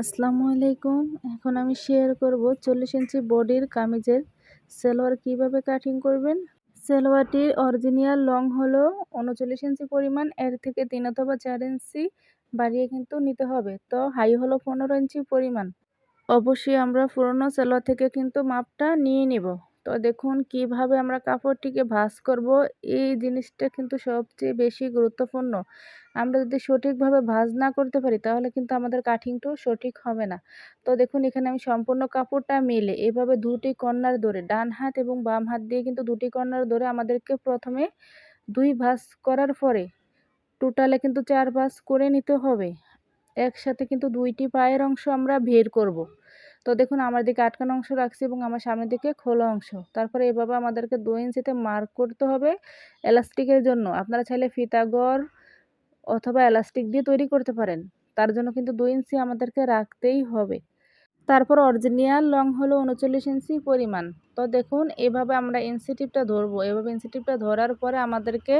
আসসালামু আলাইকুম। এখন আমি শেয়ার করব চল্লিশ ইঞ্চি বডির কামিজের সেলোয়ার কীভাবে কাটিং করবেন? সেলোয়ারটির অরিজিনাল লং হলো উনচল্লিশ ইঞ্চি পরিমাণ, এর থেকে তিন অথবা চার ইঞ্চি বাড়িয়ে কিন্তু নিতে হবে। তো হাই হলো পনেরো ইঞ্চি পরিমাণ। অবশ্যই আমরা পুরনো সেলোয়ার থেকে কিন্তু মাপটা নিয়ে নিব। তো দেখুন কীভাবে আমরা কাপড়টিকে ভাঁজ করব, এই জিনিসটা কিন্তু সবচেয়ে বেশি গুরুত্বপূর্ণ। আমরা যদি সঠিকভাবে ভাঁজ না করতে পারি, তাহলে কিন্তু আমাদের কাটিংটাও সঠিক হবে না। তো দেখুন এখানে আমি সম্পূর্ণ কাপড়টা মেলে এভাবে দুটি কর্নার ধরে, ডান হাত এবং বাম হাত দিয়ে কিন্তু দুটি কর্নার ধরে আমাদেরকে প্রথমে দুই ভাঁজ করার পরে টোটালে কিন্তু চার ভাঁজ করে নিতে হবে। একসাথে কিন্তু দুইটি পায়ের অংশ আমরা বের করব। তো দেখুন, আমার দিকে আটকানো অংশ রাখছি এবং আমার সামনের দিকে খোলা অংশ। তারপরে এভাবে আমাদেরকে দু ইঞ্চিতে মার্ক করতে হবে এলাস্টিকের জন্য। আপনারা চাইলে ফিতাগর অথবা এলাস্টিক দিয়ে তৈরি করতে পারেন। তার জন্য কিন্তু দু ইঞ্চি আমাদেরকে রাখতেই হবে। তারপর অরিজিনাল লং হলো উনচল্লিশ ইঞ্চি পরিমাণ। তো দেখুন, এভাবে আমরা ইনসিটিভটা ধরবো। এভাবে ইনসিটিভটা ধরার পরে আমাদেরকে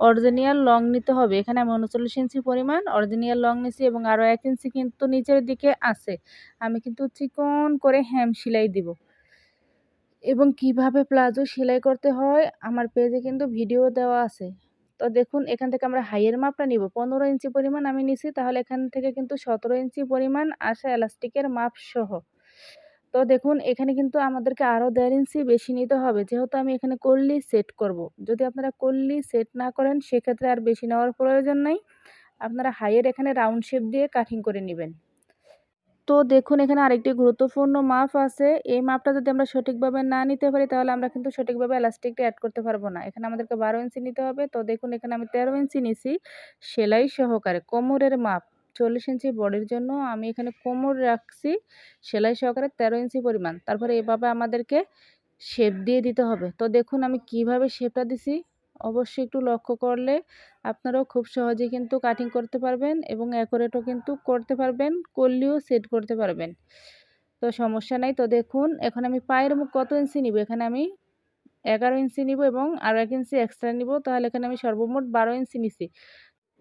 অরিজিনাল লং নিতে হবে। এখানে আমি উনচল্লিশ ইঞ্চি পরিমাণ অরিজিনাল লং নিছি এবং আরও এক ইঞ্চি কিন্তু নিচের দিকে আছে। আমি কিন্তু চিকন করে হ্যাম সেলাই দিব। এবং কীভাবে প্লাজো সেলাই করতে হয়, আমার পেজে কিন্তু ভিডিও দেওয়া আছে। তো দেখুন, এখান থেকে আমরা হাইয়ের মাপটা নিব। পনেরো ইঞ্চি পরিমাণ আমি নিছি, তাহলে এখান থেকে কিন্তু সতেরো ইঞ্চি পরিমাণ আসে এলাস্টিকের মাপ সহ। তো দেখুন, এখানে কিন্তু আমাদেরকে আরও দেড় ইঞ্চি বেশি নিতে হবে। যেহেতু আমি এখানে কল্লি সেট করব। যদি আপনারা কল্লি সেট না করেন, সেক্ষেত্রে আর বেশি নেওয়ার প্রয়োজন নাই। আপনারা হাইয়ের এখানে রাউন্ড শেপ দিয়ে কাটিং করে নেবেন। তো দেখুন, এখানে আরেকটি গুরুত্বপূর্ণ মাপ আছে। এই মাপটা যদি আমরা সঠিকভাবে না নিতে পারি, তাহলে আমরা কিন্তু সঠিকভাবে এলাস্টিকটা অ্যাড করতে পারব না। এখানে আমাদেরকে বারো ইঞ্চি নিতে হবে। তো দেখুন, এখানে আমি তেরো ইঞ্চি নিছি সেলাই সহকারে কোমরের মাপ, চল্লিশ ইঞ্চি বডির জন্য আমি এখানে কোমর রাখছি। সেলাই সহকারে তেরো ইঞ্চি পরিমাণ। তারপরে এভাবে আমাদেরকে শেপ দিয়ে দিতে হবে। তো দেখুন, আমি কীভাবে শেপটা দিছি? অবশ্যই একটু লক্ষ্য করলে আপনারাও খুব সহজেই কিন্তু কাটিং করতে পারবেন এবং অ্যাকোরেটও কিন্তু করতে পারবেন, করলেও সেট করতে পারবেন। তো সমস্যা নাই, তো দেখুন, এখন আমি পায়ের মুখ কত ইঞ্চি নিব? এখানে আমি এগারো ইঞ্চি নিব এবং আরও এক ইঞ্চি এক্সট্রা নিব, তাহলে এখানে আমি সর্বমোট বারো ইঞ্চি নিছি।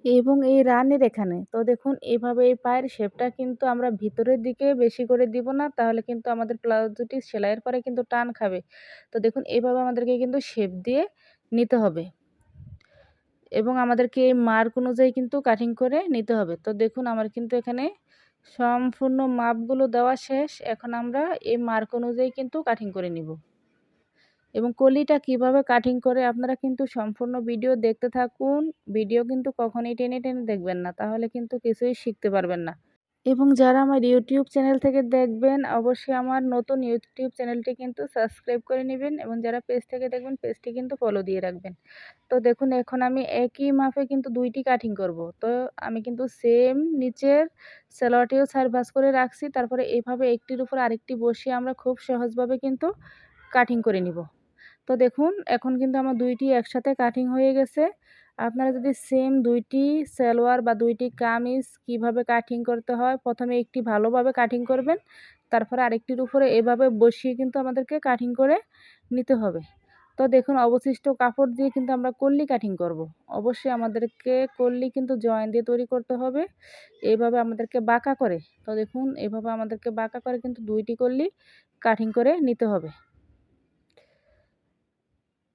এবং এই রানের এখানে, তো দেখুন এইভাবে এই পায়ের শেপটা কিন্তু আমরা ভিতরের দিকে বেশি করে দিব না, তাহলে কিন্তু আমাদের প্লাজোটি সেলাইয়ের পরে কিন্তু টান খাবে। তো দেখুন এইভাবে আমাদেরকে কিন্তু শেপ দিয়ে নিতে হবে। এবং আমাদেরকে এই মার্ক অনুযায়ী কিন্তু কাটিং করে নিতে হবে। তো দেখুন, আমার কিন্তু এখানে সম্পূর্ণ মাপগুলো দেওয়া শেষ। এখন আমরা এই মার্ক অনুযায়ী কিন্তু কাটিং করে নিব। এবং কলিটা কীভাবে কাটিং করে আপনারা কিন্তু সম্পূর্ণ ভিডিও দেখতে থাকুন। ভিডিও কিন্তু কখনোই টেনে টেনে দেখবেন না। তাহলে কিন্তু কিছুই শিখতে পারবেন না। এবং যারা আমার ইউটিউব চ্যানেল থেকে দেখবেন, অবশ্যই আমার নতুন ইউটিউব চ্যানেলটি কিন্তু সাবস্ক্রাইব করে নেবেন এবং যারা পেজ থেকে দেখবেন পেজটি কিন্তু ফলো দিয়ে রাখবেন। তো দেখুন, এখন আমি একই মাপে কিন্তু দুইটি কাটিং করব। তো আমি কিন্তু সেম নিচের স্যালোয়ারটিও সার্ভাস করে রাখছি, তারপরে এইভাবে একটির উপর আরেকটি বসিয়ে আমরা খুব সহজভাবে কিন্তু কাটিং করে নিব। তো দেখুন, এখন কিন্তু আমার দুইটি একসাথে কাটিং হয়ে গেছে। আপনারা যদি সেম দুইটি সালোয়ার বা দুইটি কামিজ কীভাবে কাটিং করতে হয়, প্রথমে একটি ভালোভাবে কাটিং করবেন, তারপরে আরেকটির উপরে এভাবে বসিয়ে কিন্তু আমাদেরকে কাটিং করে নিতে হবে। তো দেখুন, অবশিষ্ট কাপড় দিয়ে কিন্তু আমরা কল্লি কাটিং করব। অবশ্যই আমাদেরকে কল্লি কিন্তু জয়েন দিয়ে তৈরি করতে হবে এইভাবে আমাদেরকে বাঁকা করে। তো দেখুন, এভাবে আমাদেরকে বাঁকা করে কিন্তু দুইটি কল্লি কাটিং করে নিতে হবে।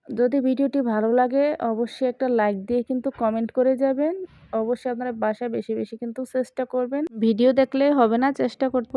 যদি ভিডিওটি ভালো লাগে, অবশ্যই একটা লাইক দিয়ে কিন্তু কমেন্ট করে যাবেন। অবশ্যই আপনারা বাসায় বেশি বেশি কিন্তু চেষ্টা করবেন। ভিডিও দেখলে হবে না, চেষ্টা করতে